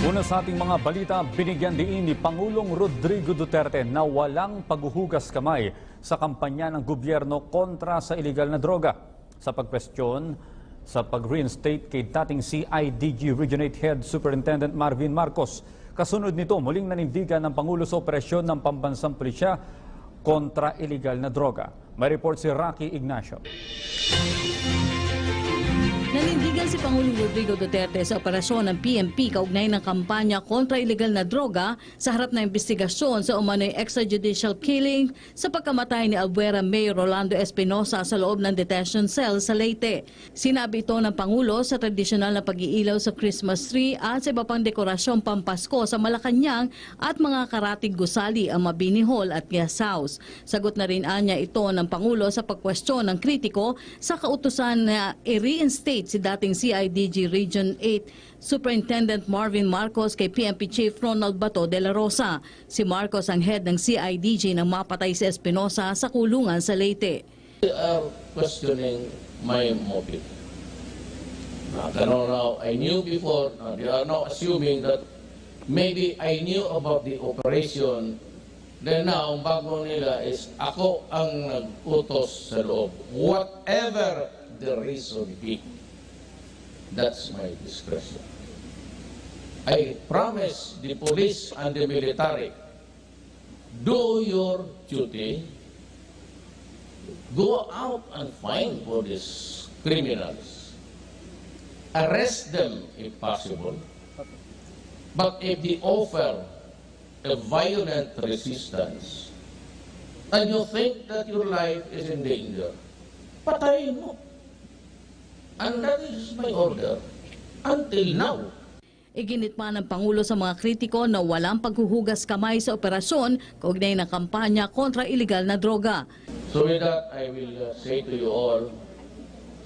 Una sa ating mga balita, binigyan diin ni Pangulong Rodrigo Duterte na walang paghuhugas kamay sa kampanya ng gobyerno kontra sa iligal na droga. Sa pagkwestiyon sa pag-reinstate kay dating CIDG Region 8 Head Superintendent Marvin Marcos. Kasunod nito, muling nanindigan ng Pangulo sa operasyon ng pambansang pulisya kontra iligal na droga. May report si Rocky Ignacio. Nanindigan si Pangulong Rodrigo Duterte sa operasyon ng PMP kaugnay ng kampanya kontra ilegal na droga sa harap ng investigasyon sa umano'y extrajudicial killing sa pagkamatay ni Albuera Mayor Rolando Espinosa sa loob ng detention cell sa Leyte. Sinabi ito ng Pangulo sa tradisyonal na pag-iilaw sa Christmas tree at sa iba pang dekorasyon pampasko sa Malacanang at mga karatig gusali ang Mabini Hall at Guest House. Sagot na rin anya ito ng Pangulo sa pagkwestiyon ng kritiko sa kautusan na i-reinstate si dating CIDG Region 8 Superintendent Marvin Marcos kay PNP Chief Ronald Bato de la Rosa. Si Marcos ang head ng CIDG nang mapatay si Espinosa sa kulungan sa Leyte. They are questioning my motive. Now, now, I knew before, now they are now assuming that maybe I knew about the operation, then now, ang bago nila is ako ang nag-utos sa loob. Whatever the reason be, that's my discretion. I promise the police and the military, do your duty, go out and find for these criminals. Arrest them if possible. But if they offer a violent resistance, and you think that your life is in danger, patayin mo. And that is my order until now. Iginit pa ng Pangulo sa mga kritiko na walang paghuhugas kamay sa operasyon kaugnay ng kampanya kontra ilegal na droga. So with that, I will uh, say to you all,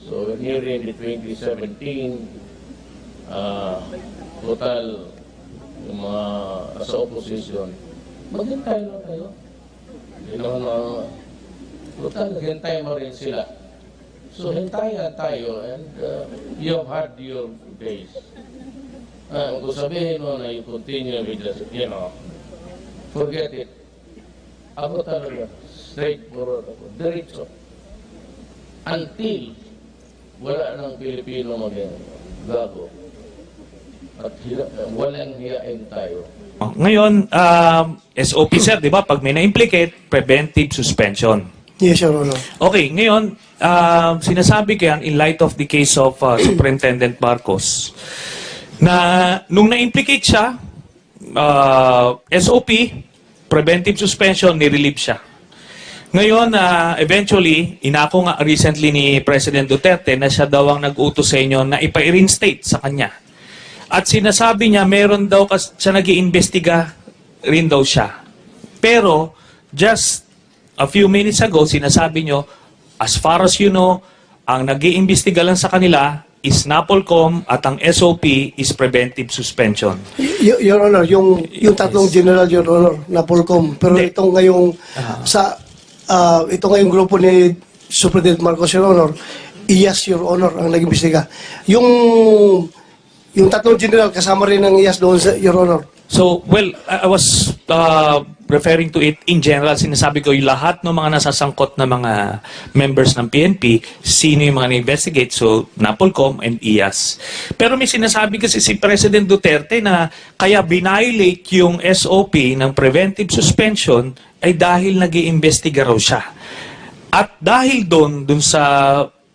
so nearing the 2017, uh, total, yung mga sa opposition, maghintay lang kayo. Hindi naman uh, total, hintay mo rin sila. So hintayan tayo and uh, you have had your days. Uh, kung sabihin mo na you continue with the, you know, forget it. Ako talaga, straightforward ako, diretso. Until wala nang Pilipino maging gago. At hila, walang hiyain tayo. Ngayon, um, SOP sir, di ba? Pag may na-implicate, preventive suspension. Yes, Your Honor. Okay, ngayon, um, sinasabi ko yan in light of the case of uh, Superintendent Marcos na nung na-implicate siya, uh, SOP, preventive suspension, nirelieve siya. Ngayon, uh, eventually, inako nga recently ni President Duterte na siya daw ang nag-utos sa inyo na ipa-reinstate sa kanya. At sinasabi niya, meron daw kas siya nag iimbestiga rin daw siya. Pero, just a few minutes ago, sinasabi nyo, as far as you know, ang nag iimbestiga lang sa kanila is NAPOLCOM at ang SOP is preventive suspension. Y- Your Honor, yung, yung tatlong general, Your Honor, na Polcom. Pero Hindi. itong ngayong, sa, ah, ito ngayong grupo ni Superintendent Marcos, Your Honor, IAS, Your Honor, ang nag-imbestiga. Yung, yung tatlong general, kasama rin ng IAS doon, sa, Your Honor. So, well, I I was uh, referring to it in general. Sinasabi ko yung lahat ng mga nasasangkot na mga members ng PNP, sino yung mga na-investigate. So, NAPOLCOM and IAS. Pero may sinasabi kasi si President Duterte na kaya binilate yung SOP ng preventive suspension ay dahil nag iimbestiga raw siya. At dahil doon, doon sa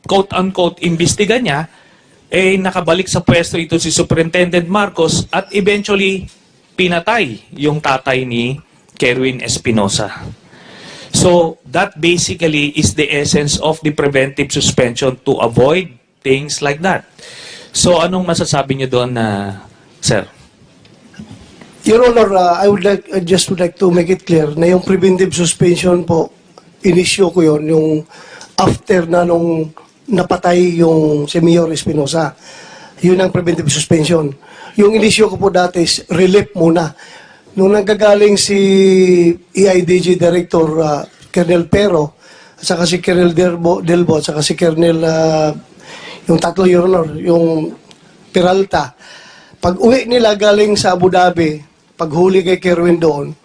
quote-unquote imbestiga niya, eh nakabalik sa pwesto ito si Superintendent Marcos at eventually pinatay yung tatay ni Kerwin Espinosa. So that basically is the essence of the preventive suspension to avoid things like that. So anong masasabi niyo doon na sir? Your Honor, ah, I would like, I just would like to make it clear na yung preventive suspension po, inisyo ko yon yung after na nung napatay yung si Mayor Espinosa. Yun ang preventive suspension. Yung inisyo ko po dati is relief muna. Nung nanggagaling si EIDG Director ah, Colonel Pero, at saka si Colonel Delbo, Delbo at saka si Colonel ah, yung tatlo, Your Honor, yung Peralta, Pag uwi nila galing sa Abu Dhabi, pag huli kay Kerwin doon,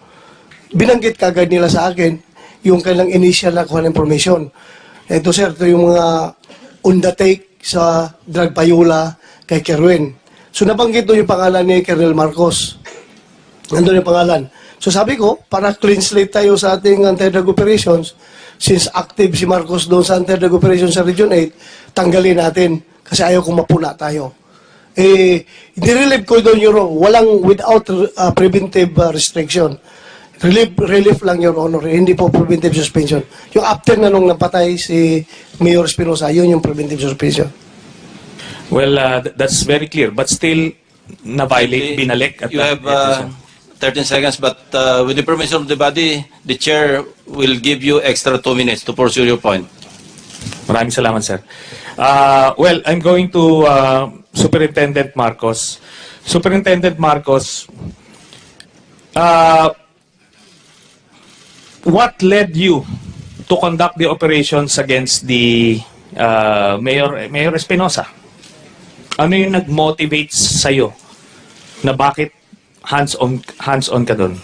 binanggit kagad nila sa akin yung kailang initial na kuha information. Ito sir, ito yung mga on the take sa drug payula kay Kerwin. So nabanggit doon yung pangalan ni Colonel Marcos. Nandun yung pangalan. So sabi ko, para clean slate tayo sa ating anti-drug operations, since active si Marcos doon sa anti-drug operations sa Region 8, tanggalin natin kasi ayaw kong mapuna tayo. Eh, nirelieve ko doon yung walang without uh, preventive uh, restriction. Relief, relief lang your honor, hindi po preventive suspension. Yung after na nung napatay si Mayor Espinosa, yun yung preventive suspension. Well, uh, th- that's very clear. But still, na-violate, binalik. At You have uh, 13 seconds, but uh, with the permission of the body, the chair will give you extra two minutes to pursue your point. Maraming salamat, sir. Uh, well, I'm going to uh, Superintendent Marcos. Superintendent Marcos, uh, what led you to conduct the operations against the uh, Mayor Mayor Espinosa? Ano yung nag-motivate sa'yo na bakit hands-on hands-on ka doon?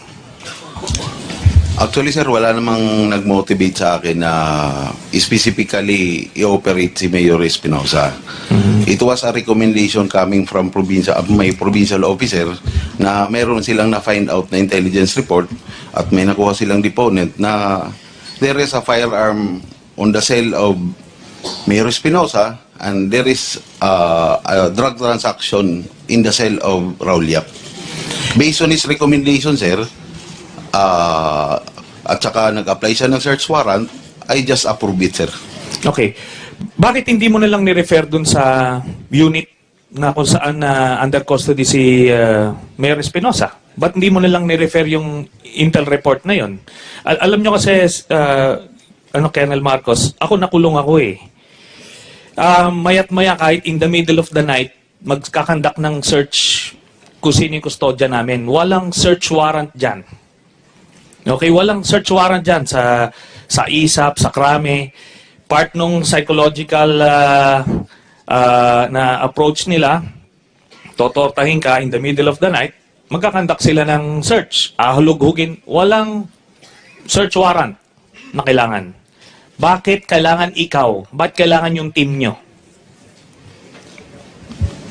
Actually, sir, wala namang nag-motivate sa akin na specifically i-operate si Mayor Espinosa. It was a recommendation coming from provincial, uh, may provincial officer na meron silang na-find out na intelligence report at may nakuha silang deponent na there is a firearm on the cell of Mayor Espinosa and there is uh, a drug transaction in the cell of Raul Yap. Based on his recommendation, sir, Ah, at saka nag-apply siya ng search warrant, I just approve it, sir. Okay. Bakit hindi mo na lang ni-refer dun sa unit na kung saan na under custody si uh, Mayor Espinosa? Ba't hindi mo na lang ni-refer yung intel report na yon? Al- alam nyo kasi, uh, ano, Colonel Marcos, ako nakulong ako eh. Ah, mayat maya kahit in the middle of the night, magkakandak ng search kung sino yung kustodya namin. Walang search warrant dyan. Okay, walang search warrant dyan sa, sa ISAP, sa krame. Part nung psychological ah, ah, na approach nila, totortahin ka in the middle of the night, magkakandak sila ng search. Ahulughugin, walang search warrant na kailangan. Bakit kailangan ikaw? Bakit kailangan yung team nyo?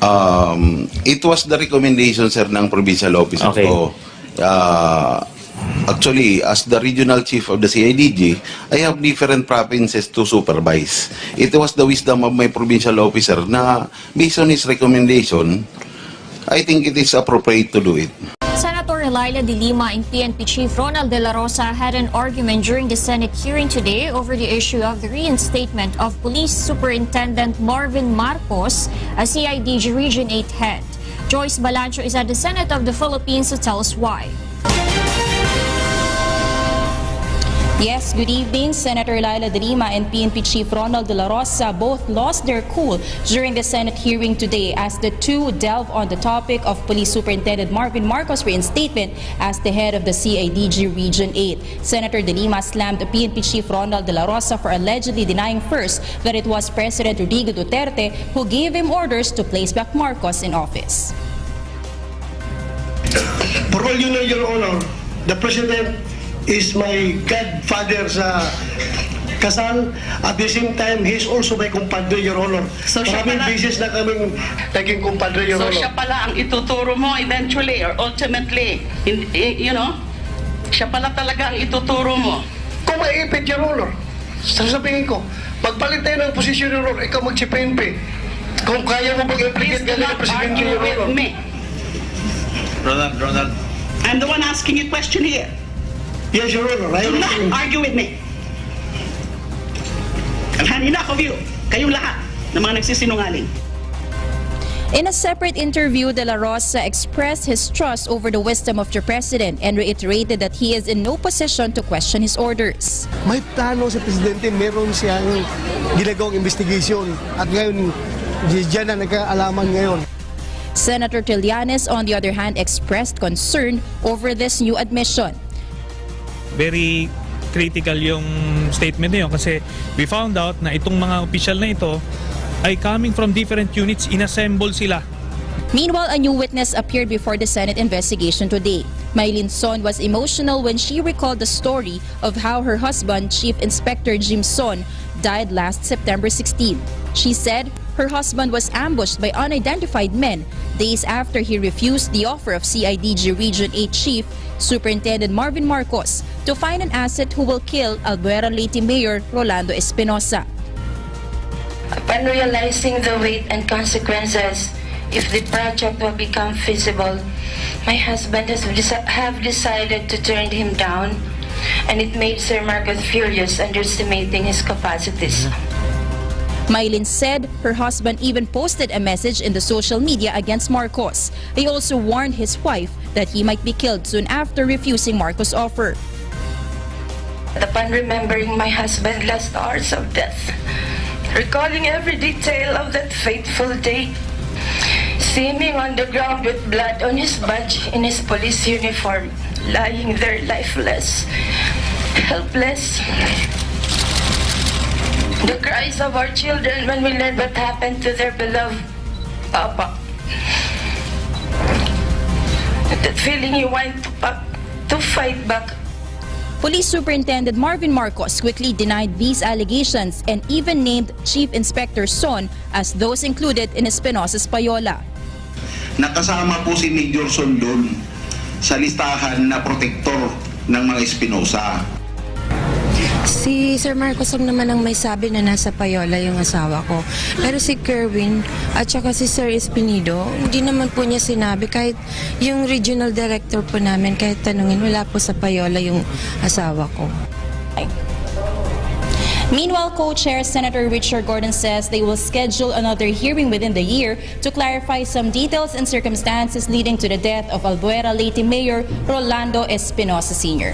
Um, it was the recommendation, sir, ng provincial officer Okay. ko. Uh, actually, as the regional chief of the CIDG, I have different provinces to supervise. It was the wisdom of my provincial officer na based on his recommendation, I think it is appropriate to do it. Senator de Lima and PNP Chief Ronald De La Rosa had an argument during the Senate hearing today over the issue of the reinstatement of Police Superintendent Marvin Marcos as CIDG Region 8 head. Joyce Balancho is at the Senate of the Philippines to tell us why. Yes, good evening. Senator Laila De Lima and PNP Chief Ronald De La Rosa both lost their cool during the Senate hearing today as the two delve on the topic of Police Superintendent Marvin Marcos' reinstatement as the head of the CIDG Region 8. Senator De Lima slammed the PNP Chief Ronald De La Rosa for allegedly denying first that it was President Rodrigo Duterte who gave him orders to place back Marcos in office. For all you know, Your Honor, the President is my godfather sa kasal. At the same time, he is also my compadre, Your Honor. So siya Maraming pala- beses na kaming naging compadre, Your So Honor. siya pala ang ituturo mo eventually or ultimately, in, i- you know, siya pala talaga ang ituturo mo. Kung maipit, Your Honor, sasabihin ko, magpalit tayo ng posisyon, Your Honor, ikaw mag-PNP. Kung kaya mo mag-implicate do ka not ng Presidente, argue Your with Honor. me. Ronald, Ronald. I'm the one asking you question here. Yes, Your Honor. I Do not am argue with me. I've had enough of you. Kayong lahat ng mga nagsisinungaling. In a separate interview, De La Rosa expressed his trust over the wisdom of the president and reiterated that he is in no position to question his orders. May plano si Presidente, meron siyang ginagawang investigation. At ngayon, diyan na nagkaalaman ngayon. Senator Trillanes, on the other hand, expressed concern over this new admission. Very critical yung statement yun kasi we found out na itong mga official na ito ay coming from different units, inassemble sila Meanwhile, a new witness appeared before the Senate investigation today. Mylene Son was emotional when she recalled the story of how her husband, Chief Inspector Jim Son, died last September 16. She said her husband was ambushed by unidentified men days after he refused the offer of CIDG Region 8 Chief Superintendent Marvin Marcos to find an asset who will kill Albuera Leyte Mayor Rolando Espinosa. Upon realizing the weight and consequences, if the project will become feasible, my husband has deci- have decided to turn him down, and it made Sir Marcos furious, underestimating his capacities. Mm-hmm. Mylene said her husband even posted a message in the social media against Marcos. He also warned his wife that he might be killed soon after refusing Marcos' offer. Upon remembering my husband's last hours of death, recalling every detail of that fateful day, seeing him on the ground with blood on his badge in his police uniform, lying there lifeless, helpless. The cries of our children when we learned what happened to their beloved Papa. That feeling you want to, pa- to fight back Police Superintendent Marvin Marcos quickly denied these allegations and even named Chief Inspector Son as those included in Espinosa's payola. Nakasama po si Major Son doon sa listahan na protektor ng mga Espinosa. Si Sir Marcos ang naman ang may sabi na nasa payola yung asawa ko. Pero si Kerwin at saka si Sir Espinido, hindi naman po niya sinabi. Kahit yung regional director po namin, kahit tanungin, wala po sa payola yung asawa ko. Meanwhile, co-chair Senator Richard Gordon says they will schedule another hearing within the year to clarify some details and circumstances leading to the death of Albuera Leyte Mayor Rolando Espinosa Sr.